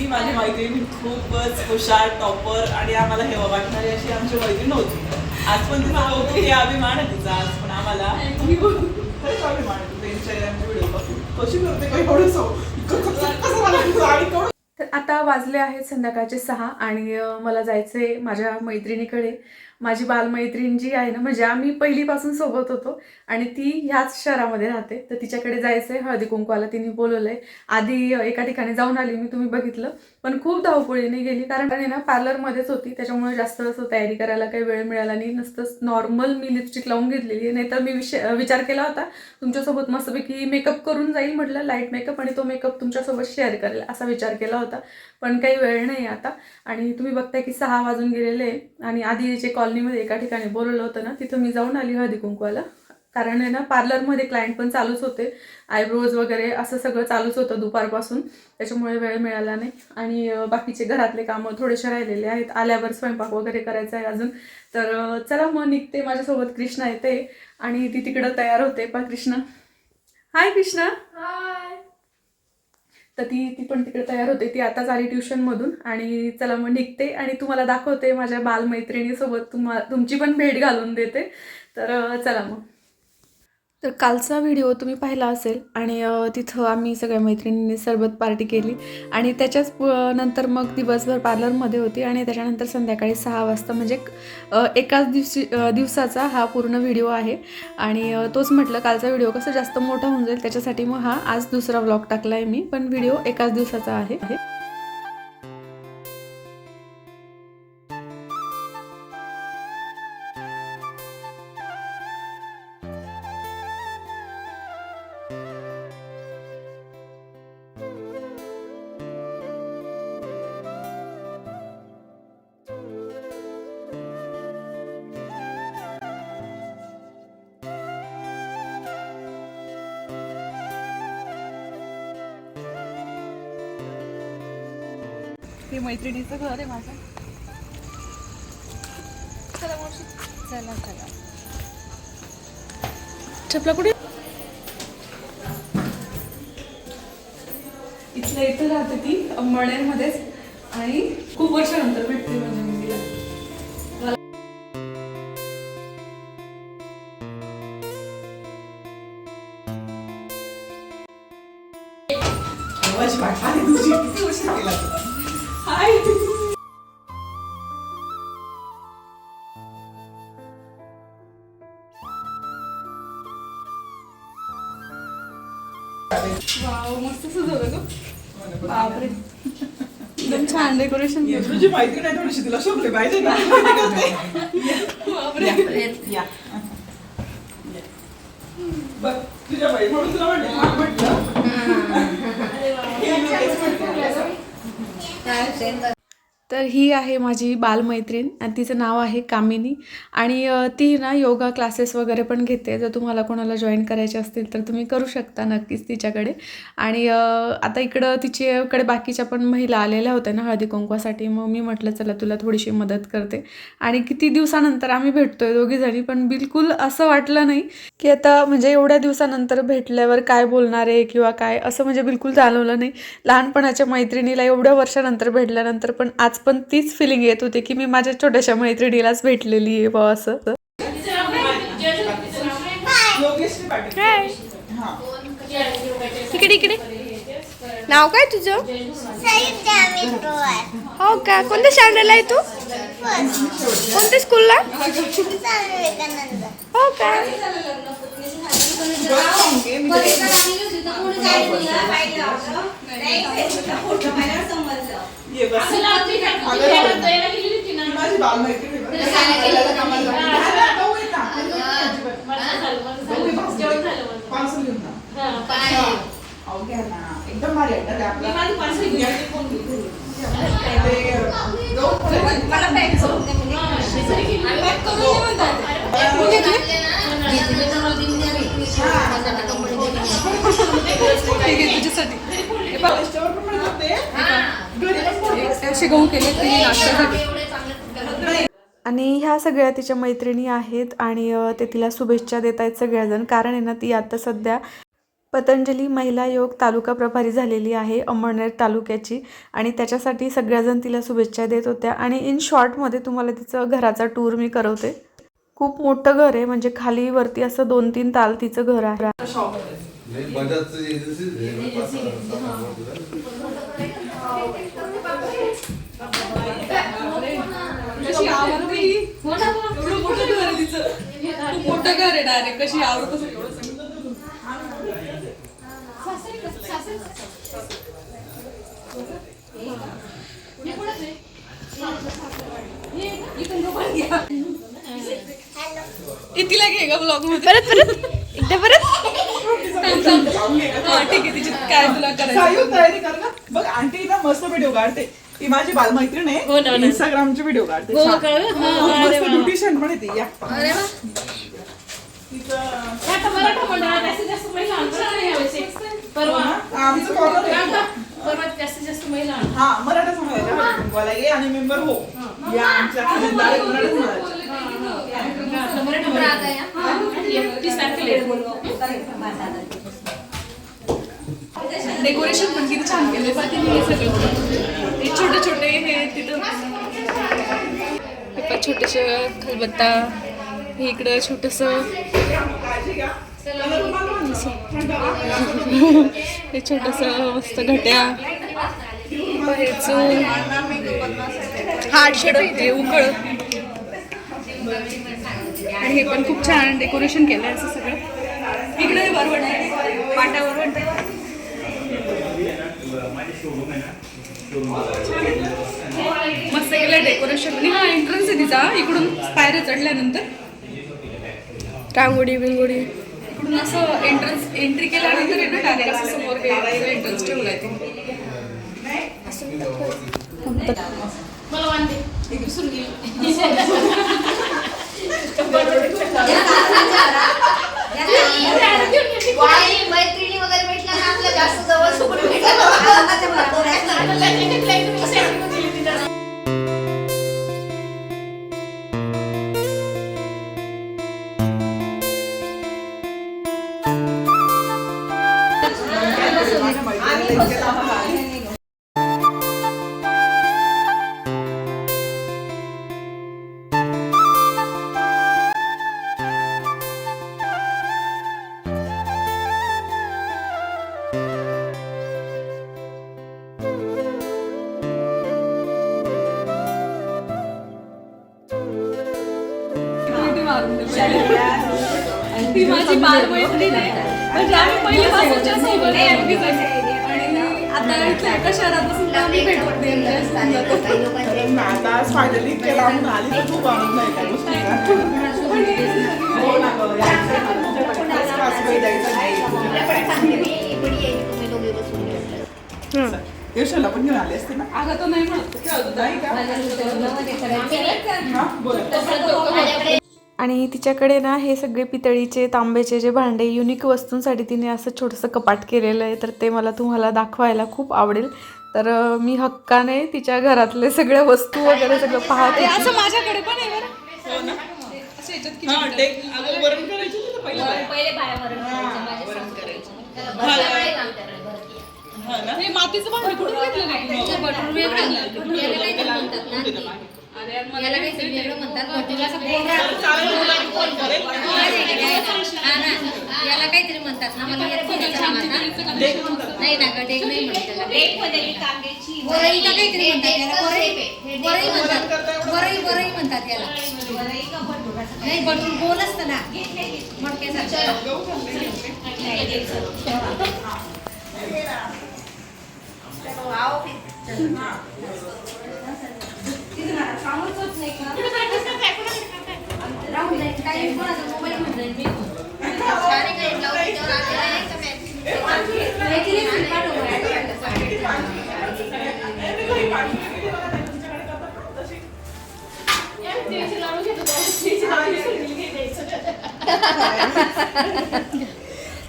ही माझी मैत्रीण खूपच हुशार टॉपर आणि आम्हाला हे वाटणारी अशी आमची मैत्रीण होती. आज पण तिचा कौतुक हे अभिमान आहे तिचा आज पण आम्हाला. खरंच अभिमान आहे व्हिडिओ कशी करते काही एवढं आणि तर आता वाजले आहेत संध्याकाळचे सहा आणि मला जायचंय माझ्या मैत्रिणीकडे. माझी बालमैत्रीण जी आहे ना म्हणजे आम्ही पहिलीपासून सोबत होतो आणि ती ह्याच शहरामध्ये राहते. तर तिच्याकडे जायचंय हळदी कुंकवाला तिने बोलवलंय. आधी एका ठिकाणी जाऊन आली मी तुम्ही बघितलं. पण खूप धावपळीने गेली. कारण आहे ना पार्लरमध्येच होती. त्याच्यामुळे जास्त असं तयारी करायला काही वेळ मिळाला नाही. नसतंच नॉर्मल मी लिपस्टिक लावून घेतलेली आहे. नाहीतर मी विषय विचार केला होता तुमच्यासोबत मस्तपैकी मेकअप करून जाईल म्हटलं लाइट मेकअप आणि तो मेकअप तुमच्यासोबत शेअर करेल असा विचार केला होता. पण काही वेळ नाही आता. आणि तुम्ही बघताय की सहा वाजून गेलेले आहे. आणि आधी जे कॉलनीमध्ये एका ठिकाणी बोलवलं होतं ना तिथं मी जाऊन आली हळदी कुंकवाला कारण आहे ना पार्लरमध्ये क्लायंट पण चालूच होते. आयब्रोज वगैरे असं सगळं चालूच होतं दुपारपासून. त्याच्यामुळे वेळ मिळाला नाही. आणि बाकीचे घरातले कामं थोडेसे राहिलेले आहेत. आल्यावर स्वयंपाक वगैरे करायचा आहे अजून. तर चला मग निघते माझ्यासोबत कृष्णा येते. आणि ती तिकडं तयार होते. पा कृष्णा. हाय कृष्णा. तर ती ती पण तिकडे तयार होते. ती आताच आली ट्युशनमधून. आणि चला मग निघते. आणि तुम्हाला दाखवते माझ्या बालमैत्रिणीसोबत तुम्हा तुमची पण भेट घालून देते. तर चला मग. तर कालचा व्हिडिओ तुम्ही पाहिला असेल आणि तिथं आम्ही सगळ्या मैत्रिणींनी सरबत पार्टी केली आणि त्याच्याच प- नंतर मग दिवसभर पार्लरमध्ये होती आणि त्याच्यानंतर संध्याकाळी सहा वाजता म्हणजे एकाच दिवशी दिवसाचा हा पूर्ण व्हिडिओ आहे. आणि तोच म्हटलं कालचा व्हिडिओ कसं जास्त मोठा होऊन जाईल त्याच्यासाठी मग हा आज दुसरा व्लॉग टाकला आहे मी पण व्हिडिओ एकाच दिवसाचा आहे. हे मैत्रिणीचं घर आहे माझं. चला मावशी. चला चला. चपला कुठे? इथल्या इथं राहते ती मळेरमध्येच आणि खूप वर्षानंतर भेटते माझ्या मुलीला. तिला केव्हाची वाट आली तुझी किती उशीर केला तू? मस्त सजवलं ग. बापरे. एकदम छान डेकोरेशन तुझी मैत्रीण आहे थोडीशी तुला शोभले पाहिजे ना? तुझ्या बाई म्हणून तुला म्हटलं. हा म्हटलं हे मी तेच म्हटलं. तर ही आहे माझी बालमैत्रीण आणि तिचं नाव आहे कामिनी. आणि ती ना योगा क्लासेस वगैरे पण घेते. जर तुम्हाला कोणाला जॉईन करायचे असतील तर तुम्ही करू शकता नक्कीच तिच्याकडे. आणि आता इकडं तिच्याकडे बाकीच्या पण महिला आलेल्या होत्या ना हळदी कुंकवासाठी. मग मी म्हटलं चला तुला थोडीशी मदत करते. आणि किती दिवसानंतर आम्ही भेटतोय दोघीजणी पण बिलकुल असं वाटलं नाही की आता म्हणजे एवढ्या दिवसानंतर भेटल्यावर काय बोलणार आहे किंवा काय? असं म्हणजे बिलकुल जाणवलं नाही. लहानपणाच्या मैत्रिणीला एवढ्या वर्षानंतर भेटल्यानंतर पण आज पण तीच फिलिंग येत होती की मी माझ्या छोट्याशा मैत्रिणीलाच भेटलेली आहे बा असं. हा इकडे इकडे. नाव काय तुझं? हो का? कोणत्या शाळेला आहे तू? कोणत्या स्कूलला हो का? ही माझी भाऊ. पार्सल घेऊन. हा. ना. एकदम भारी आहे ना ते आपलं. ते, जाऊ पुढे. रस्त्यावर पण मिळतात ते. घरी पण मिळतात. असे गहू केले तिने आणि ह्या सगळ्या तिच्या मैत्रिणी आहेत आणि ते तिला शुभेच्छा देत आहेत सगळ्याजण. कारण आहे ना ती आता सध्या पतंजली महिला योग तालुका प्रभारी झालेली आहे अंमळनेर तालुक्याची. आणि त्याच्यासाठी सगळ्याजण तिला शुभेच्छा देत होत्या. आणि इन शॉर्टमध्ये तुम्हाला तिचं घराचा टूर मी करवते. खूप मोठं घर आहे म्हणजे खाली वरती असं दोन तीन ताल तिचं घर आहे नाही बजाजचं एजन्सीच आहे पाच सहा- सात आठ वर्ष झाली. कशी आवडते एवढं मोठं घर आहे तिचं. खूप मोठं घर आहे डायरेक्ट कशी आवडत असेल एवढं सगळं. तिला घे ग ब्लॉगमध्ये. परत परत. एकदा परत. हा, ठीक आहे तिची काय तुला करायचं? तयारी कर ना. बघ आंटी ना मस्त व्हिडिओ काढते. ही माझी बालमैत्रीण आहे. इंस्टाग्रामचे व्हिडिओ काढते. छान. खूप मस्त ब्युटिशियन पण आहे ती. या. तिचं आमचं कॉर्नर हा मराठा समाजाच्या कुंकवाला ये आणि मेंबर हो. या आमच्या खजिनदार मराठा समाजाच्या डेकोरेशन पण किती छान मी हे सगळं. हे छोटे छोटे हे तिथं. हे खलबत्ता. हे इकडं छोटस. हे छोटस मस्त घट्या. बाहेरच शेड होते उकळ आणि हे पण खूप छान डेकोरेशन केलं असं सगळं. इकडे वरवण पाटावरवण मस्त केलं डेकोरेशन आणि हा एंट्रन्स आहे तिचा. इकडून पायऱ्या चढल्यानंतर. रांगोळी बिंगोळी. इकडून असं एंट्रन्स एंट्री केल्यानंतर आहे ना डायरेक्ट असं समोर एंट्रन्स ठेवलाय ते. माझी बालमैत्रीण आहे. म्हणजे आम्ही पहिल्यापासूनच्या सोबत आहे दोघीजणी. आणि आता इथल्या एका शहरात बसून आम्ही भेटत नाही जास्त. आता फायनली इतके लांबून आली तर खूप आनंद आहे त्या गोष्टीचा. हो नाही. यशाला पण घेऊन आले असते ना? अगं तो नाही म्हणत. नाही का? हा बोला. आणि तिच्याकडे ना हे सगळे पितळीचे तांब्याचे जे भांडे युनिक वस्तूंसाठी तिने असं छोटंसं कपाट केलेलं आहे तर ते मला तुम्हाला दाखवायला खूप आवडेल. तर मी हक्काने तिच्या घरातले सगळ्या वस्तू वगैरे सगळं पाहत. असं माझ्याकडे पण आहे हे मातीचं याला काहीतरी म्हणतात ना वेगळं म्हणतात. हा. याला काहीतरी म्हणतात. मला येत नाही ना गं, डेग नाही म्हणत त्याला. वरई का काहीतरी म्हणतात याला. वरई वरई म्हणतात. म्हणतात याला. नाही बटून गोल असतं ना. मडक्यासारखं.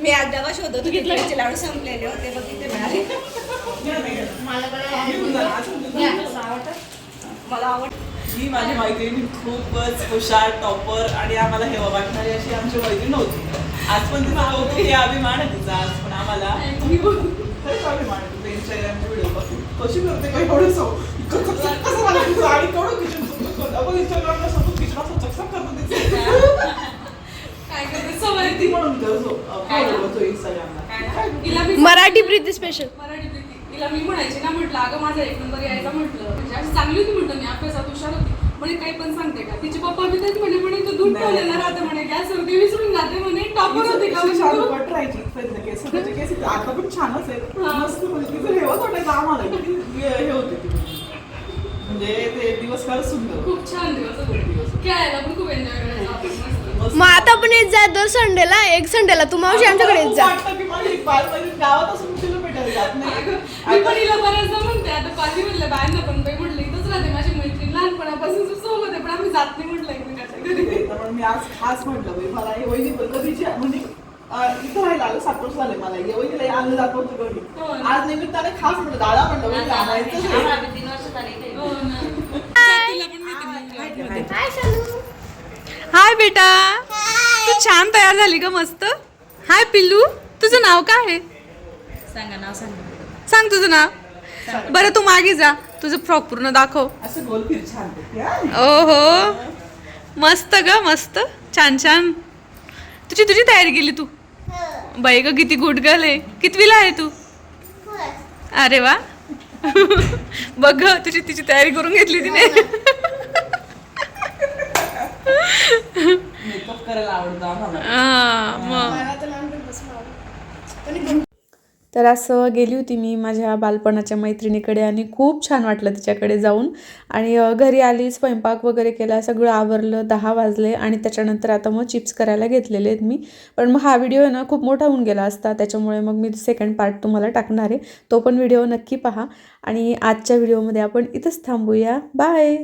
मी. आज डबा शोधत होते तिकडचे लाडू संपलेले होते बघ इथे मिळाले मला बरं मला आवड ही माझी मैत्रिणी खूपच हुशार टॉपर आणि आम्हाला हेवा वाटणारी अशी आमची मैत्रीण होती. आज पण तिचा आहे अभिमान आहे तिचा. आज पण आम्हाला खरंच अभिमान आहे तुझा इंस्टाग्रामचे व्हिडिओ बघून. कशी करते काय एवढं सो कसं मला तिचं आणि केवढं किचन आपण इंस्टाग्रामला चकचक करतो तिचं. काय करते? सवय ती. म्हणून इंस्टाग्रामला मराठी प्रीती स्पेशल मराठी तिला मी म्हणायची ना म्हटलं अगं माझा एक नंबर यायचा म्हटलं. म्हणजे अशी चांगली होती म्हटलं मी अभ्यासात हुशार होती. म्हणे काही पण सांगते का? तिचे पप्पा बी तेच म्हणे म्हणे तू दूध ठेवलेला राहते म्हणे गॅसवर ते विसरून जाते म्हणे टॉपर होते का? तिचं म्हणे शालू तू? कट राहायची इथपर्यंत केस त्याचे केस इथे आता पण छानच आहे मस्त म्हणजे वाटायचं आम्हाला हे होते ती. म्हणजे ते दिवस फार सुंदर. खूप छान दिवस होते. खेळायला पण खूप एन्जॉय करायचं. मग आता पण येत जा दर संडेला एक संडेला तू मावशी आमच्याकडे येत जा. गावात असून तिला भेटायला जात नाही. मी पण हिला बऱ्याचदा म्हणते आता पाली म्हणलं बायांना पण बाई म्हटलं इथंच राहते माझी मैत्रीण लहानपणापासून सोबत आहे पण आम्ही जात नाही म्हटलं एकमेकाच्या घरी. त्यामुळे मी आज खास म्हटलं बाई मला हे वहिनी पण कधीची म्हणजे इथं राहायला आलं सात वर्ष झाले मला. हे वहिनीला आणलं जात होतं घरी. हो ना. आज निमित्ताने खास म्हटलं दादा म्हटलं वहिनी आणायचं हो ना. तिला पण माहिती नाही. हाय बेटा. तू छान तयार झाली का मस्त. हाय पिल्लू. तुझं नाव काय आहे? सांगा नाव सांगा. सांग तुझं नाव. बरं तू मागे जा. तुझं फ्रॉक पूर्ण दाखव. असं गोल फिर छान करते, हा? ओहो. मस्त ग मस्त. छान छान. तुझी तुझी तयारी केली तू. बाई ग किती गुड गर्ल आहे. कितवीला आहे तू? अरे वा. बघ ग, तुझी तिची तयारी करून घेतली तिने. मेकअप करायला आवडतं आम्हाला. हा, मग. तर असं गेली होती मी माझ्या बालपणाच्या मैत्रिणीकडे आणि खूप छान वाटलं तिच्याकडे जाऊन. आणि घरी आली स्वयंपाक वगैरे केला सगळं आवरलं दहा वाजले आणि त्याच्यानंतर आता मग चिप्स करायला घेतलेले आहेत मी. पण मग हा व्हिडिओ आहे ना खूप मोठा होऊन गेला असता त्याच्यामुळे मग मी सेकंड पार्ट तुम्हाला टाकणार आहे. तो पण व्हिडिओ नक्की पहा. आणि आजच्या व्हिडिओमध्ये आपण इथंच थांबूया. बाय